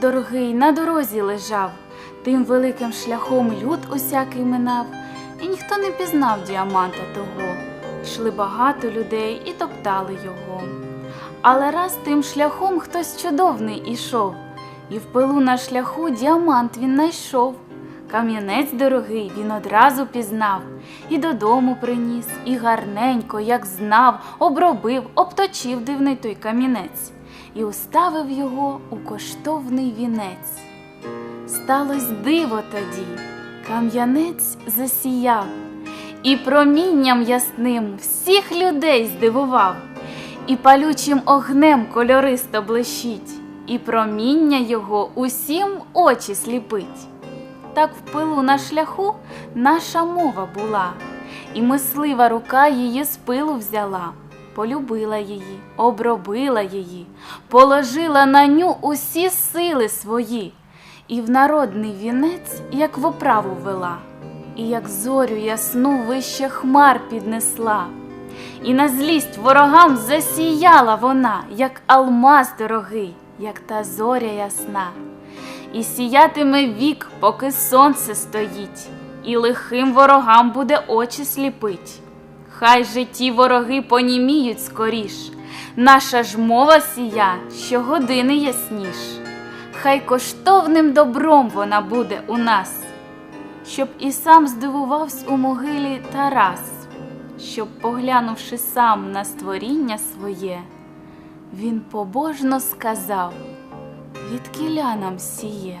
дорогий на дорозі лежав, тим великим шляхом люд усякий минав, і ніхто не пізнав діаманта того. Йшли багато людей і топтали його. Але раз тим шляхом хтось чудовний ішов, і в пилу на шляху діамант він найшов. Кам'янець дорогий він одразу пізнав, і додому приніс, і гарненько, як знав, обробив, обточив дивний той камінець, і уставив його у коштовний вінець. Сталось диво тоді, кам'янець засіяв, і промінням ясним всіх людей здивував, і палючим огнем кольористо блищить, і проміння його усім очі сліпить. Так в пилу на шляху наша мова була, і мислива рука її з пилу взяла, полюбила її, обробила її, положила на ню усі сили свої, і в народний вінець, як в оправу вела, і як зорю ясну вище хмар піднесла. І на злість ворогам засіяла вона, як алмаз дорогий, як та зоря ясна і сіятиме вік, поки сонце стоїть, і лихим ворогам буде очі сліпить. Хай же ті вороги поніміють скоріш, наша ж мова сія щогодини ясніш, хай коштовним добром вона буде у нас, щоб і сам здивувався у могилі Тарас, щоб, поглянувши сам на створіння своє, він побожно сказав. Відкіля нам сіє.